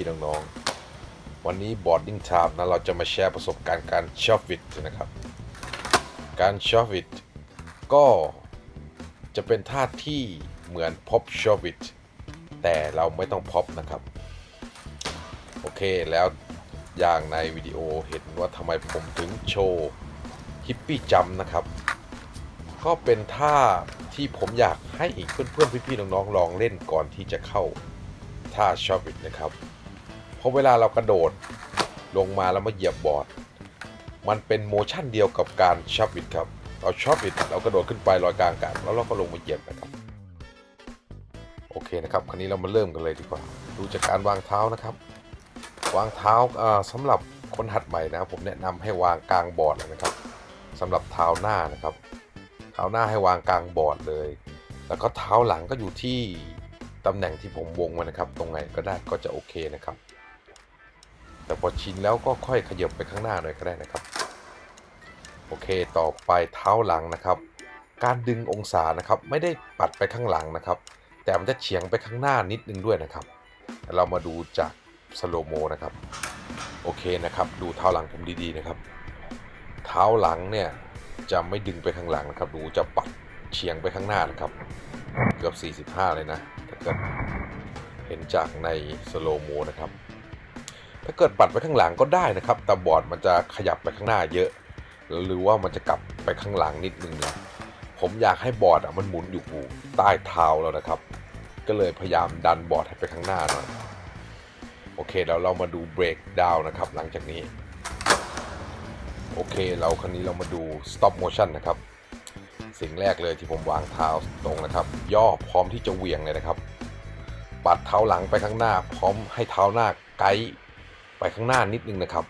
พี่ๆน้องๆ วันนี้บอร์ดดิ้งไทม์นะเราจะมาแชร์ประสบการณ์การชอฟวิดนะครับ การชอฟวิดก็จะเป็นท่าที่เหมือนพบชอฟวิดแต่เราไม่ต้องพบนะครับ โอเคแล้วอย่างในวิดีโอเห็นว่าทำไมผมถึงโชว์ฮิปปี้จัมนะครับ ก็เป็นท่าที่ผมอยากให้อีกเพื่อนๆพี่ๆน้องๆลองเล่นก่อนที่จะเข้าท่าชอปวิดนะครับ เพราะเวลาเรากระโดดลงมาแล้วมาเหยียบบอร์ด มันเป็นโมชั่นเดียวกับการชอปวิดครับ เราชอปวิดเรากระโดดขึ้นไปลอยกลางอากาศแล้วเราก็ลงมาเหยียบนะครับ โอเคนะครับ คราวนี้เรามาเริ่มกันเลยดีกว่า ดูจากการวางเท้านะครับ วางเท้าอ่าสำหรับคนหัดใหม่นะ ผมแนะนำให้วางกลางบอร์ดนะครับสำหรับเท้าหน้านะครับ เท้าหน้าให้วางกลางบอร์ดเลย แล้วก็เท้าหลังก็อยู่ที่ตำแหน่งที่ผมวงไว้นะครับ ตรงไหนก็ได้ก็จะโอเคนะครับ แต่พอชินแล้วก็ค่อยขยับไปข้างหน้าหน่อยก็ได้นะครับ โอเคต่อไปเท้าหลังนะครับ การดึงองศานะครับ ไม่ได้ปัดไปข้างหลังนะครับ แต่มันจะเฉียงไปข้างหน้านิดนึงด้วยนะครับ เรามาดูจากสโลโมนะครับ โอเคนะครับ ดูเท้าหลังผมดีๆนะครับ เท้าหลังเนี่ยจะไม่ดึงไปข้างหลังนะครับ ดูจะปัดเฉียงไปข้างหน้านะครับ เกือบ 45 เลยนะถ้าเกิดเห็นจากในสโลโมนะครับ ถ้าเกิดปัดไปข้างหลังก็ได้นะครับ แต่บอร์ดมันจะขยับไปข้างหน้าเยอะ หรือว่ามันจะกลับไปข้างหลังนิดนึงนะผมอยากให้บอร์ดอะมันหมุนอยู่ใต้เท้าแล้วนะครับ ก็เลยพยายามดันบอร์ดให้ไปข้างหน้าหน่อยโอเคแล้วเรามาดูเบรกดาวนะครับ หลังจากนี้ โอเคเราครั้นี้เรามาดู stop motion นะครับ สิ่งแรกเลยที่ผมวางเท้าตรงนะครับ ย่อพร้อมที่จะเหวี่ยงเลยนะครับ ปัดเท้าหลังไปข้างหน้า พร้อมให้เท้าหน้าไกด์ ไปข้างหน้านิดนึงนะครับ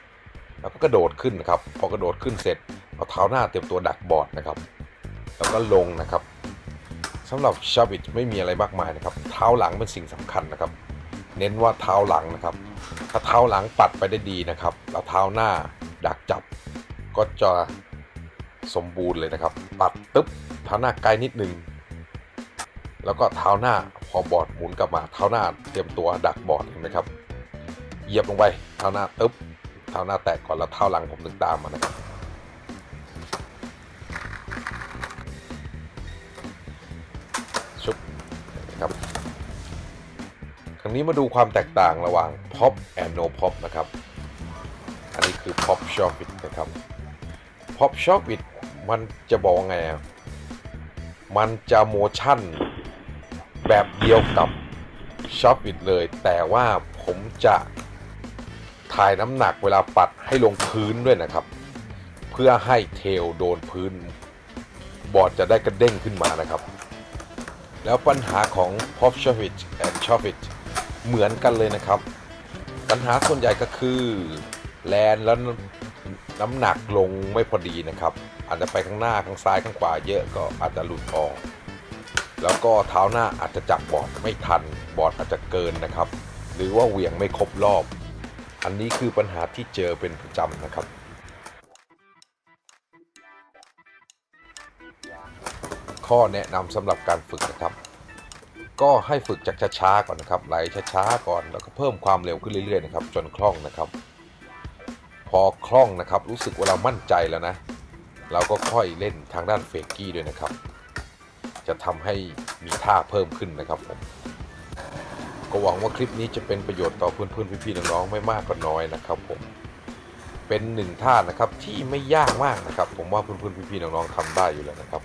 แล้วก็กระโดดขึ้นนะครับ พอกระโดดขึ้นเสร็จเอาเท้าหน้าเตรียมตัวดักบอร์ดนะครับ แล้วก็ลงนะครับสำหรับชาบิทไม่มีอะไรมากมายนะครับ เท้าหลังเป็นสิ่งสำคัญนะครับ เน้นว่าเท้าหลังนะครับ ถ้าเท้าหลังปัดไปได้ดีนะครับ แล้วเท้าหน้าดักจับ ก็จะสมบูรณ์เลยนะครับ ปัดตึ๊บเท้าหน้าไกลนิดนึง แล้วก็เท้าหน้าพอบอร์ดหมุนกลับมาเท้าหน้าเตรียมตัวดักบอร์ดเห็นไหมครับ เหยียบลงไปเท้าหน้าตึ๊บเท้าหน้าแตะก่อนแล้วเท้าหลังผมถึงตามมานะครับชุบนะครับครั้งนี้มาดูความแตกต่างระหว่าง pop and no pop นะครับ อันนี้คือ pop shop it นะครับ pop shop it มันจะบอกไงอะมันจะโมชั่นแบบเดียวกับ shop it เลย แต่ว่าผมจะ ถ่ายน้ำหนักเวลาปัดให้ลงพื้นด้วยนะครับ เพื่อให้เทลโดนพื้น บอร์ดจะได้กระเด้งขึ้นมานะครับ แล้วปัญหาของ Pop s h o v i t and s h o v i t เหมือนกันเลยนะครับ ปัญหาส่วนใหญ่ก็คือแลนแล้วน้ำหนักลงไม่พอดีนะครับ อาจจะไปข้างหน้าข้างซ้ายข้างขวาเยอะก็อาจจะหลุดออก แล้วก็เท้าหน้าอาจจะจับบอร์ดไม่ทัน บอร์ดอาจจะเกินนะครับ หรือว่าเหวี่ยงไม่ครบรอบ อันนี้คือปัญหาที่เจอเป็นประจำนะครับ ข้อแนะนำสำหรับการฝึกนะครับ ก็ให้ฝึกจากช้าๆก่อนนะครับไหลช้าๆก่อนแล้วก็เพิ่มความเร็วขึ้นเรื่อยๆนะครับ จนคล่องนะครับ พอคล่องนะครับรู้สึกว่าเรามั่นใจแล้วนะ เราก็ค่อยเล่นทางด้านเฟกกี้ด้วยนะครับ จะทำให้มีท่าเพิ่มขึ้นนะครับผม ก็หวังว่าคลิปนี้จะเป็นประโยชน์ต่อเพื่อนๆพี่ๆน้องๆไม่มากก็น้อยนะครับผมเป็นหนึ่งท่านะครับที่ไม่ยากมากนะครับ ผมว่าเพื่อนๆพี่ๆน้องๆทำได้อยู่แล้วนะครับ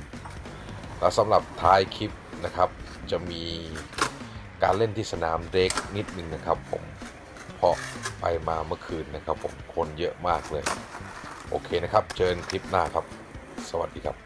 แล้วสำหรับท้ายคลิปนะครับ จะมีการเล่นที่สนามเด็กนิดนึงนะครับ ผมเพราะไปมาเมื่อคืนนะครับ ผมคนเยอะมากเลย โอเคนะครับ เจอกันคลิปหน้าครับ สวัสดีครับ